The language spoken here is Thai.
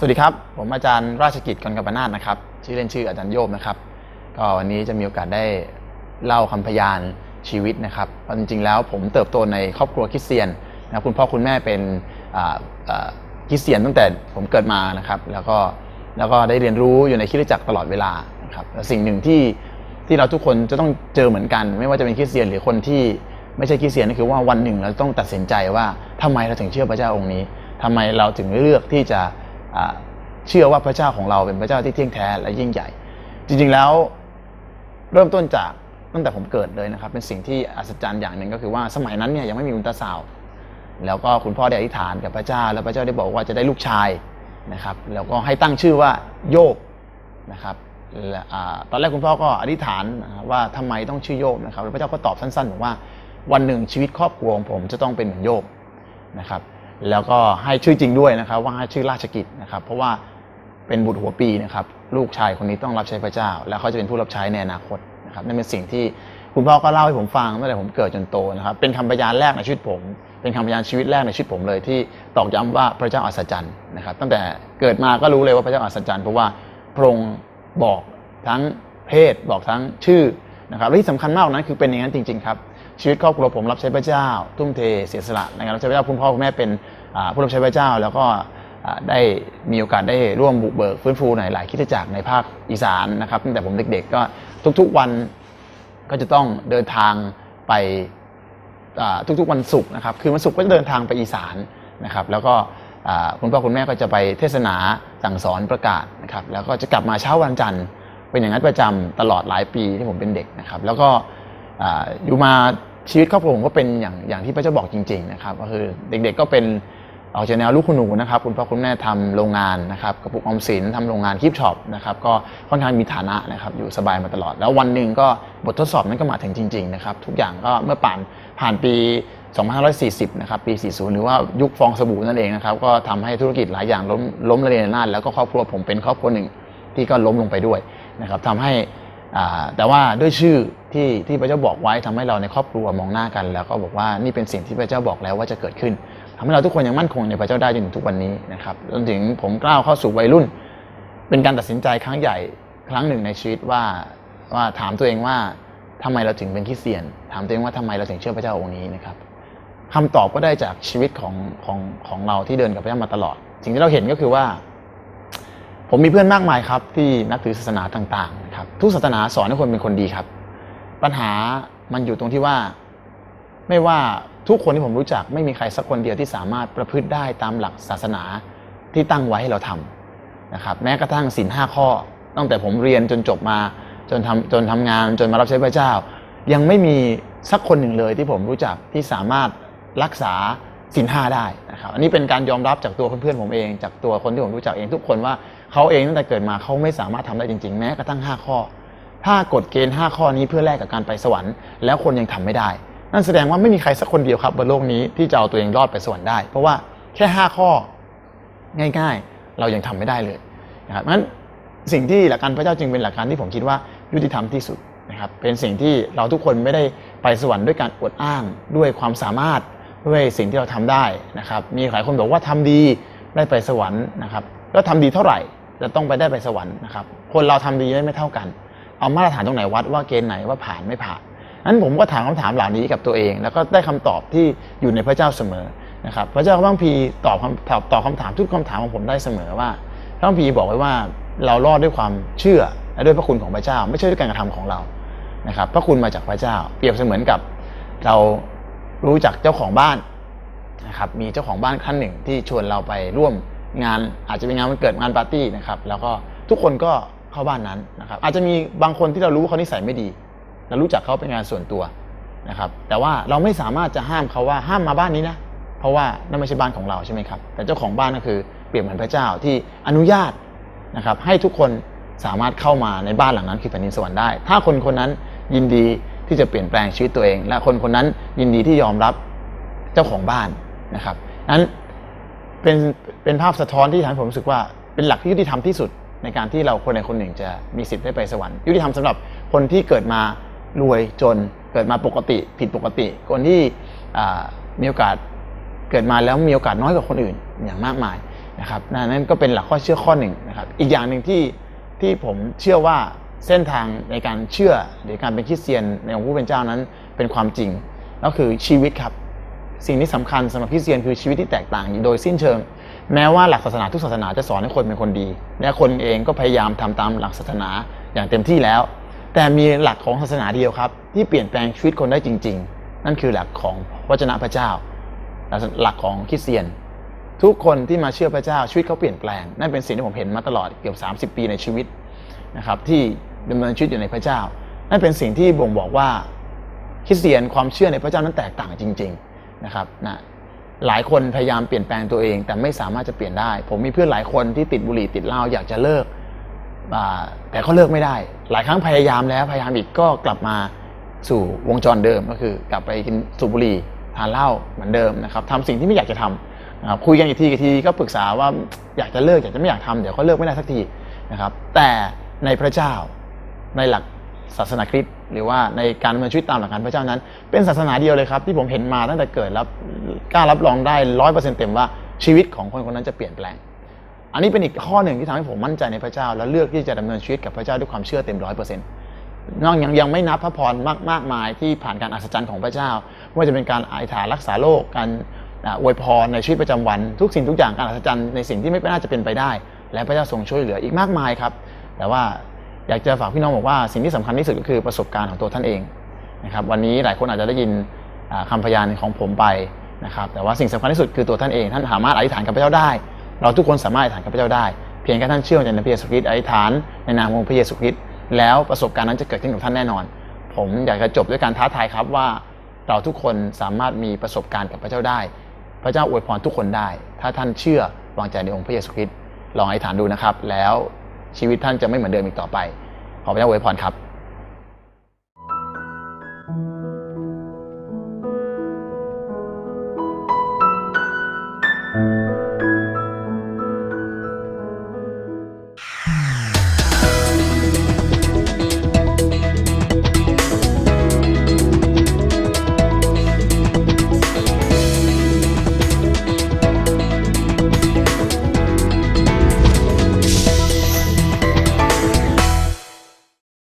สวัสดีครับ ผมอาจารย์ราชกิจกรกบนาศนะครับ ชื่อเล่นชื่ออาจารย์โยบนะครับ ก็วันนี้จะมีโอกาสได้เล่าคำพยานชีวิตนะครับเพราะจริงๆแล้วผมเติบโตในครอบครัวคริสเตียนนะครับคุณพ่อคุณแม่เป็นคริสเตียนตั้งแต่ผมเกิดมานะครับ แล้วก็แล้วก็ได้เรียนรู้อยู่ในคริสตจักรตลอดเวลานะครับสิ่งหนึ่งที่ที่เราทุกคนจะต้องเจอเหมือนกัน ไม่ว่าจะเป็นคริสเตียนหรือคนที่ไม่ใช่คริสเตียนก็คือว่าวันหนึ่งเราต้องตัดสินใจว่าทำไมเราถึงเชื่อพระเจ้าองค์นี้ทำไมเราถึงเลือกที่จะ เชื่อว่าพระเจ้าของเราเป็นพระเจ้าที่เที่ยงแท้และยิ่งใหญ่ จริงๆแล้วเริ่มต้นจากตั้งแต่ผมเกิดเลยนะครับ เป็นสิ่งที่อัศจรรย์อย่างหนึ่งก็คือว่าสมัยนั้นเนี่ยยังไม่มีอุลตราซาวด์แล้วก็คุณพ่อได้อธิษฐานกับพระเจ้า แล้วพระเจ้าได้บอกว่าจะได้ลูกชายนะครับ แล้วก็ให้ตั้งชื่อว่าโยบนะครับตอนแรกคุณพ่อก็อธิษฐานว่าทำไมต้องชื่อโยบนะครับแล้วพระเจ้าก็ตอบสั้นๆบอกว่าวันหนึ่งชีวิตครอบครัวของผมจะต้องเป็นเหมือนโยบนะครับ แล้วก็ให้ชื่อจริงด้วยนะครับ ว่าให้ชื่อราชกิจนะครับ เพราะว่าเป็นบุตรหัวปีนะครับ ลูกชายคนนี้ต้องรับใช้พระเจ้า แล้วเขาจะเป็นผู้รับใช้ในอนาคตนะครับนั่นเป็นสิ่งที่คุณพ่อก็เล่าให้ผมฟังตั้งแต่ผมเกิดจนโตนะครับ เป็นคำพยานแรกในชีวิตผม เป็นคำพยานชีวิตแรกในชีวิตผมเลยที่ตอกย้ำว่าพระเจ้าอัศจรรย์นะครับ ตั้งแต่เกิดมาก็รู้เลยว่าพระเจ้าอัศจรรย์เพราะว่าพระองค์บอกทั้งเพศบอกทั้งชื่อนะครับและที่สำคัญมากนั้นคือเป็นอย่างนั้นจริง ๆ ครับ ชีวิตครอบครัวผมรับใช้พระเจ้า ทุ่มเทเสียสละในการรับใช้พระเจ้าคุณพ่อคุณแม่เป็นผู้รับใช้พระเจ้า แล้วก็ได้มีโอกาสได้ร่วมบุกเบิกฟื้นฟูในหลายคิดจักรในภาคอีสานนะครับตั้งแต่ผมเด็กๆก็ทุกๆวันก็จะต้องเดินทางไปทุกๆวันศุกร์นะครับ คือวันศุกร์ก็จะเดินทางไปอีสานนะครับ แล้วก็คุณพ่อคุณแม่ก็จะไปเทศนาสั่งสอนประกาศนะครับ แล้วก็จะกลับมาเช้าวันจันทร์ เป็นอย่างนั้นประจำตลอดหลายปีที่ผมเป็นเด็กนะครับ แล้วก็อยู่มา ชีวิตครอบครัวผมก็เป็นอย่างอย่างที่พระเจ้าบอกจริง ๆ นะครับ ก็คือเด็กๆก็เป็นออกจากแนวลูกคุณหนูนะครับคุณพ่อคุณแม่ทำโรงงานนะครับกระปุกออมสินทำโรงงานคลิปช็อปนะครับก็ค่อนข้างมีฐานะนะครับอยู่สบายมาตลอด แล้ววันหนึ่งก็บททดสอบนั้นก็มาถึงจริงๆนะครับทุกอย่างก็เมื่อผ่านผ่านปี 2540 นะครับปี 40 หรือว่ายุคฟองสบู่นั่นเองนะครับก็ทำให้ธุรกิจหลายอย่างล้มล้มระเนระนาดแล้วก็ครอบครัวผมเป็นครอบครัวหนึ่งที่ก็ล้มลงไปด้วยนะครับทำให้ แต่ว่าด้วยชื่อที่ที่พระเจ้าบอกไว้ทำให้เราในครอบครัวมองหน้ากัน แล้วก็บอกว่านี่เป็นสิ่งที่พระเจ้าบอกแล้วว่าจะเกิดขึ้นทำให้เราทุกคนยังมั่นคงในพระเจ้าได้จนถึงทุกวันนี้นะครับจนถึงผมกล้าวเข้าสู่วัยรุ่น เป็นการตัดสินใจครั้งใหญ่ครั้งหนึ่งในชีวิตว่าว่าถามตัวเองว่าทำไมเราถึงเป็นคริสเตียน ถามตัวเองว่าทำไมเราถึงเชื่อพระเจ้าองค์นี้นะครับคำตอบก็ได้จากชีวิตของของของเราที่เดินกับพระเจ้ามาตลอด สิ่งที่เราเห็นก็คือว่า ผมมีเพื่อนมากมายครับ ที่นับถือศาสนาต่าง ครับ ทุกศาสนาสอนให้คนเป็นคนดีครับ ปัญหามันอยู่ตรงที่ว่า ไม่ว่าทุกคนที่ผมรู้จัก ไม่มีใครสักคนเดียวที่สามารถประพฤติได้ตามหลักศาสนาที่ตั้งไว้ให้เราทำนะครับ แม้กระทั่งศีลห้าข้อ ตั้งแต่ผมเรียนจนจบมาจนทำจนทำงานจนมารับใช้พระเจ้า ยังไม่มีสักคนหนึ่งเลยที่ผมรู้จักที่สามารถรักษาศีลห้าได้นะครับ อันนี้เป็นการยอมรับจากตัวเพื่อนๆผมเอง จากตัวคนที่ผมรู้จักเองทุกคนว่า เขาเองตั้งแต่เกิดมาเขาไม่สามารถทำได้จริง ๆ แม้กระทั่ง 5 ข้อ ถ้ากฎเกณฑ์ 5 ข้อนี้เพื่อแลกกับการไปสวรรค์ แล้วคนยังทำไม่ได้ นั่นแสดงว่าไม่มีใครสักคนเดียวครับบนโลกนี้ที่จะเอาตัวเองรอดไปสวรรค์ได้ เพราะว่าแค่ 5 ข้อง่าย ๆ เรายังทำไม่ได้เลยนะครับงั้นสิ่งที่หลักการพระเจ้าจึงเป็นหลักการที่ผมคิดว่ายุติธรรมที่สุดนะครับเป็นสิ่งที่เราทุกคนไม่ได้ไปสวรรค์ด้วยการอวดอ้างด้วยความสามารถด้วยสิ่งที่เราทำได้นะครับมีหลายคนบอกว่าทำดีได้ไปสวรรค์นะครับแล้วทำดีเท่าไหร่ จะต้องไปได้ไปสวรรค์นะครับ คนเราทำดีได้ไม่เท่ากัน เอามาตรฐานตรงไหนวัดว่าเกณฑ์ไหนว่าผ่านไม่ผ่านนั้นผมก็ถามคำถามเหล่านี้กับตัวเอง แล้วก็ได้คำตอบที่อยู่ในพระเจ้าเสมอนะครับ พระเจ้าพระคัมภีร์ตอบคำตอบตอบคำถามทุกคำถามของผมได้เสมอว่าพระคัมภีร์บอกไว้ว่าเรารอดด้วยความเชื่อและด้วยพระคุณของพระเจ้า ไม่ใช่ด้วยการกระทำของเรานะครับ พระคุณมาจากพระเจ้า เปรียบเสมือนกับเรารู้จักเจ้าของบ้านนะครับ มีเจ้าของบ้านท่านหนึ่งที่ชวนเราไปร่วม งานอาจจะเป็นงานวันเกิดงานปาร์ตี้นะครับแล้วก็ทุกคนก็เข้าบ้านนั้นนะครับอาจจะมีบางคนที่เรารู้ว่าเขานิสัยไม่ดีเรารู้จักเขาเป็นงานส่วนตัวนะครับแต่ว่าเราไม่สามารถจะห้ามเขาว่าห้ามมาบ้านนี้นะเพราะว่านั่นไม่ใช่บ้านของเราใช่ไหมครับแต่เจ้าของบ้านก็คือเปรียบเหมือนพระเจ้าที่อนุญาตนะครับให้ทุกคนสามารถเข้ามาในบ้านหลังนั้นคือแผ่นดินสวรรค์ได้ ถ้าคนคนนั้นยินดีที่จะเปลี่ยนแปลงชีวิตตัวเอง และคนคนนั้นยินดีที่ยอมรับเจ้าของบ้านนะครับนั้น เป็นเป็นภาพสะท้อนที่ทำให้ผมรู้สึกว่าเป็นหลักที่ยุติธรรมที่สุดในการที่เราคนใดคนหนึ่งจะมีสิทธิ์ได้ไปสวรรค์ยุติธรรมสำหรับคนที่เกิดมารวยจนเกิดมาปกติผิดปกติ คนที่มีโอกาสเกิดมาแล้วมีโอกาสน้อยกว่าคนอื่นอย่างมากมายนะครับนั่นนั่นก็เป็นหลักข้อเชื่อข้อหนึ่งนะครับ อีกอย่างหนึ่งที่ที่ผมเชื่อว่าเส้นทางในการเชื่อหรือการเป็นคริสเตียนในองค์ผู้เป็นเจ้านั้นเป็นความจริง ก็คือชีวิตครับ สิ่งที่สำคัญสำหรับคริสเตียนคือชีวิตที่แตกต่างโดยสิ้นเชิง แม้ว่าหลักศาสนาทุกศาสนาจะสอนให้คนเป็นคนดี และคนเองก็พยายามทำตามหลักศาสนาอย่างเต็มที่แล้ว แต่มีหลักของศาสนาเดียวครับ ที่เปลี่ยนแปลงชีวิตคนได้จริง ๆ นั่นคือหลักของวจนะพระเจ้าหลักของคริสเตียน ทุกคนที่มาเชื่อพระเจ้าชีวิตเขาเปลี่ยนแปลงนั่นเป็นสิ่งที่ผมเห็นมาตลอดเกือบ30 ปีในชีวิตนะครับที่ดำเนินชีวิตอยู่ในพระเจ้า นั่นเป็นสิ่งที่บ่งบอกว่าคริสเตียนความเชื่อในพระเจ้านั้นแตกต่างจริง ๆ นะครับนะหลายคนพยายามเปลี่ยนแปลงตัวเอง แต่ไม่สามารถจะเปลี่ยนได้ ผมมีเพื่อนหลายคนที่ติดบุหรี่ติดเหล้าอยากจะเลิกแต่ก็เลิกไม่ได้ หลายครั้งพยายามแล้วพยายามอีกก็กลับมาสู่วงจรเดิมก็คือ กลับไปกินสูบบุหรี่ทานเหล้าเหมือนเดิมนะครับทำสิ่งที่ไม่อยากจะทำนะครับคุยกันอีกทีอีกทีก็ปรึกษาว่าอยากจะเลิกอยากจะไม่อยากทำเดี๋ยวก็เลิกไม่ได้สักทีนะครับ แต่ในพระเจ้าในหลัก ศาสนาคริสต์หรือว่าในการดำเนินชีวิตตามหลักการพระเจ้านั้น เป็นศาสนาเดียวเลยครับ ที่ผมเห็นมาตั้งแต่เกิดแล้วกล้ารับรองได้ร้อยเปอร์เซ็นต์เต็มว่าชีวิตของคนคนนั้นจะเปลี่ยนแปลง อันนี้เป็นอีกข้อหนึ่งที่ทำให้ผมมั่นใจในพระเจ้า และเลือกที่จะดำเนินชีวิตกับพระเจ้าด้วยความเชื่อเต็มร้อยเปอร์เซ็นต์นอกยังยังไม่นับพระพรมากมากมายที่ผ่านการอัศจรรย์ของพระเจ้าไม่ว่าจะเป็นการอธิษฐารักษาโรคการอ่าอวยพรในชีวิตประจำวัน ทุกสิ่งทุกอย่างการอัศจรรย์ในสิ่งที่ไม่น่าจะเป็นไปได้ และพระเจ้าทรงช่วยเหลืออีกมากมายครับ แต่ว่า อยากจะฝากพี่น้องบอกว่าสิ่งที่สำคัญที่สุดก็คือประสบการณ์ของตัวท่านเองนะครับวันนี้หลายคนอาจจะได้ยินอ่าคำพยานของผมไปนะครับแต่ว่าสิ่งสำคัญที่สุดคือตัวท่านเอง ท่านสามารถอธิษฐานกับพระเจ้าได้ เราทุกคนสามารถอธิษฐานกับพระเจ้าได้ เพียงแค่ท่านเชื่อในพระเยซูคริสต์อธิษฐานในนามของพระเยซูคริสต์แล้วประสบการณ์นั้นจะเกิดขึ้นกับท่านแน่นอน ผมอยากจะจบด้วยการท้าทายครับว่า เราทุกคนสามารถมีประสบการณ์กับพระเจ้าได้ พระเจ้าอวยพรทุกคนได้ ถ้าท่านเชื่อวางใจในองค์พระเยซูคริสต์ลองอธิษฐานดูนะครับแล้ว ชีวิตท่านจะไม่เหมือนเดิมอีกต่อไป ขอพระเจ้าอวยพรครับ